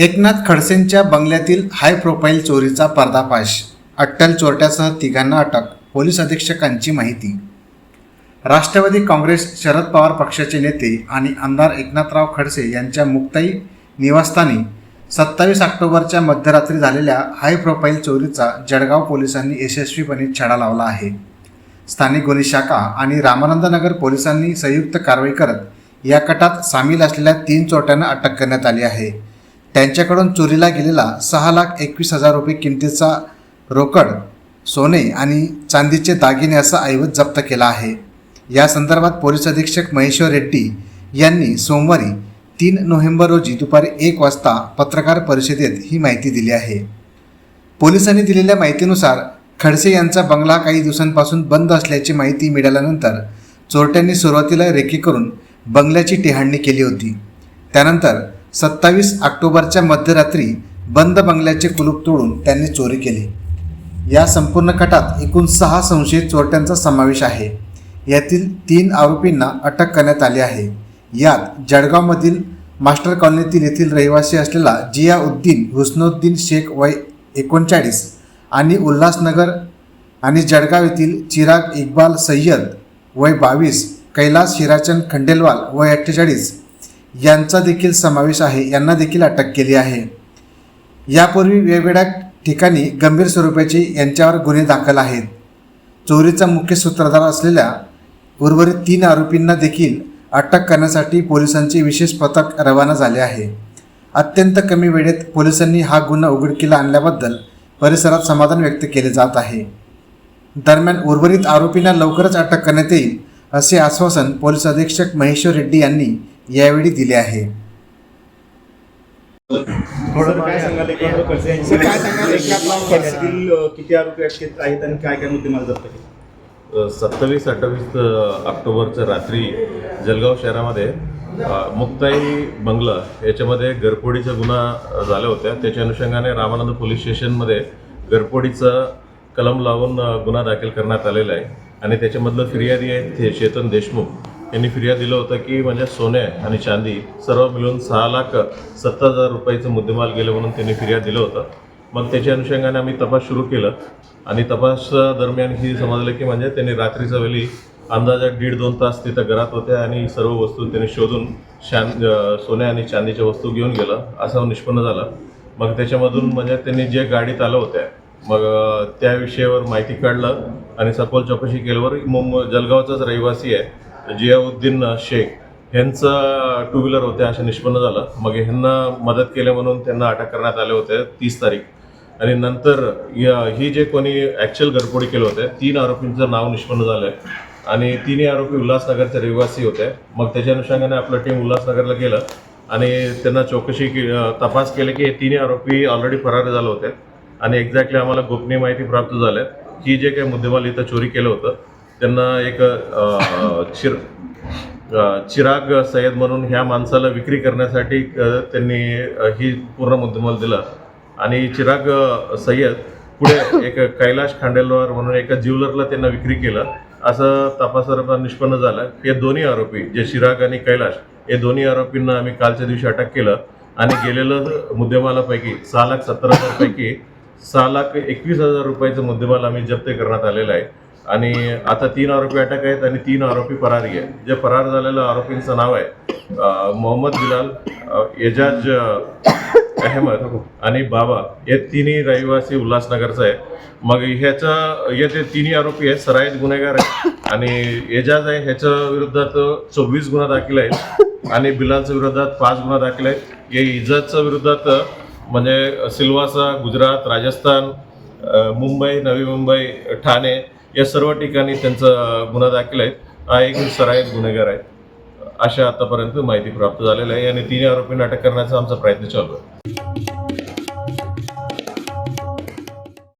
Eknath खडसेंच्या बंगल्यातील high profile चोरीचा पर्दाफाश. अट्टल चोरट्यासह तिघांना अटक पोलीस अधीक्षकांची माहिती. राष्ट्रवादी काँग्रेस शरद पवार पक्षाचे नेते आणि आमदार एकनाथराव खडसे यांच्या मुक्ताई निवासस्थानी सत्तावीस ऑक्टोबरच्या मध्यरात्री झालेल्या हाय प्रोफाईल चोरीचा जळगाव पोलिसांनी यशस्वीपणे छडा लावला आहे. स्थानिक गुन्हे शाखा आणि रामानंदनगर पोलिसांनी संयुक्त कारवाई करत या कटात सामील असलेल्या तीन चोरट्यांना अटक करण्यात आली आहे. त्यांच्याकडून चोरीला गेलेला सहा लाख एकवीस हजार रुपये किमतीचा रोकड सोने आणि चांदीचे दागिने असा ऐवज जप्त केला आहे. या संदर्भात पोलीस अधीक्षक महेश्वर रेड्डी यांनी सोमवारी तीन नोव्हेंबर रोजी दुपारी एक वाजता पत्रकार परिषदेत ही माहिती दिली आहे. पोलिसांनी दिलेल्या माहितीनुसार खडसे यांचा बंगला काही दिवसांपासून बंद असल्याची माहिती मिळाल्यानंतर चोरट्यांनी सुरुवातीला रेकी करून बंगल्याची टेहाडणी केली होती. त्यानंतर सत्तावीस ऑक्टोबरच्या मध्यरात्री बंद बंगल्याचे कुलूप तोडून त्यांनी चोरी केली. या संपूर्ण कटात एकूण सहा संशयित चोरट्यांचा समावेश आहे. यातील तीन आरोपींना अटक करण्यात आली आहे. यात जळगावमधील मास्टर कॉलनीतील येथील रहिवासी असलेला जियाउद्दीन हुस्नुद्दीन शेख वय एकोणचाळीस आणि उल्हासनगर आणि जळगाव येथील चिराग इक्बाल सय्यद वय बावीस कैलास हिराचंद खंडेलवाल वय अठ्ठेचाळीस यांचा देखील समावेश आहे यांना देखील अटक केली आहे. यापूर्वी वेगवेगळ्या ठिकाणी गंभीर स्वरूपाचे यांच्यावर गुन्हे दाखल आहेत. चोरीचा मुख्य सूत्रधार असलेल्या उर्वरित तीन आरोपींना देखील अटक करण्यासाठी पोलिसांचे विशेष पथक रवाना झाले आहे. अत्यंत कमी वेळेत पोलिसांनी हा गुन्हा उघडकीला आणल्याबद्दल परिसरात समाधान व्यक्त केले जात आहे. दरम्यान उर्वरित आरोपींना लवकरच अटक करण्यात येईल असे आश्वासन पोलीस अधीक्षक महेश्वर रेड्डी यांनी यावेळी दिले आहे. काय सांगाल किती आरोपी अटकेत आहेत आणि काय काय मुद्देमाल जप्त केले? सत्तावीस अठ्ठावीस ऑक्टोबरच्या रात्री जळगाव शहरामध्ये मुक्ताई बंगला याच्यामध्ये घरफोडीचा गुन्हा झाल्या होत्या. त्याच्या अनुषंगाने रामानंद पोलीस स्टेशनमध्ये घरफोडीचा कलम लावून गुन्हा दाखल करण्यात आलेला आहे. आणि त्याच्यामधलं फिर्यादी आहे ते चेतन देशमुख. यांनी फिर्याद दिलं होतं की म्हणजे सोने आणि चांदी सर्व मिळून सहा लाख सत्तर हजार रुपयाचं मुद्देमाल गेलं म्हणून त्यांनी फिर्याद दिलं होतं. मग त्याच्या अनुषंगाने आम्ही तपास सुरू केलं आणि तपास दरम्यान ही समजलं की म्हणजे त्यांनी रात्रीच्या वेळी अंदाजे दीड दोन तास तिथं घरात होत्या आणि सर्व वस्तू त्यांनी शोधून शान सोने सोन्या आणि चांदीच्या वस्तू घेऊन गेलं. असं निष्पन्न झालं. मग त्याच्यामधून म्हणजे त्यांनी जे गाडीत आलं होत्या मग त्या विषयावर माहिती काढलं आणि सखोल चौकशी केल्यावर मुंबई जलगावचाच रहिवासी आहे. जियाउद्दीन शेख ह्यांचं टू व्हीलर होते असं निष्पन्न झालं. मग ह्यांना मदत केल्या म्हणून त्यांना अटक करण्यात आले होते तीस तारीख. आणि नंतर या- ही जे कोणी ॲक्च्युअल घरफोडी केलं होते तीन आरोपींचं नाव निष्पन्न झालं आहे आणि तिन्ही आरोपी उल्हासनगरचे रहिवासी होते. मग त्याच्या अनुषंगाने आपलं टीम उल्हासनगरला गेलं. आणि त्यांना चौकशी के तपास केले की हे तिन्ही आरोपी ऑलरेडी फरार झाले होते. आणि एक्झॅक्टली आम्हाला गोपनीय माहिती प्राप्त झाल्या की जे काही मुद्देमाल इथं चोरी केलं होतं त्यांना एक चिर चिराग सय्यद म्हणून ह्या माणसाला विक्री करण्यासाठी त्यांनी ही पूर्ण मुद्देमाल दिला. आणि चिराग सय्यद पुढे एक कैलाश खांडेलवार म्हणून एका ज्युलरला त्यांना विक्री केलं. असं तपासाला निष्पन्न झालं. हे दोन्ही आरोपी जे चिराग आणि कैलाश हे दोन्ही आरोपींना आम्ही कालच्या दिवशी अटक केलं. आणि गेलेलं मुद्देमालापैकी सहा लाख सत्तर हजारपैकी सहा लाख एकवीस हजार रुपयाचं मुद्देमाल आम्ही जप्त करण्यात आलेला आहे. आणि आता तीन आरोपी अटक आहेत आणि तीन आरोपी फरारी आहेत. जे फरार झालेल्या आरोपींचं नाव आहे मोहम्मद बिलाल एजाज अहमद आणि बाबा हे तिन्ही रहिवासी उल्हासनगरचं आहे मग ह्याचा हे ते तिन्ही आरोपी आहेत सराईत गुन्हेगार आहेत आणि एजाज आहे ह्याच्या विरोधात चोवीस गुन्हा दाखल आहेत आणि बिलालच्या विरोधात पाच गुन्हा दाखल आहेत. हे इजाजच्या विरोधात म्हणजे सिल्वासा गुजरात राजस्थान मुंबई नवी मुंबई ठाणे या सर्व ठिकाणी त्यांचा गुन्हा दाखल आहेत. हा एक आहेत गुन्हेगार आहेत. अशा आतापर्यंत माहिती प्राप्त झालेली आहे. आणि तिन्ही आरोपींना अटक करण्याचा आमचा प्रयत्न चालू आहे.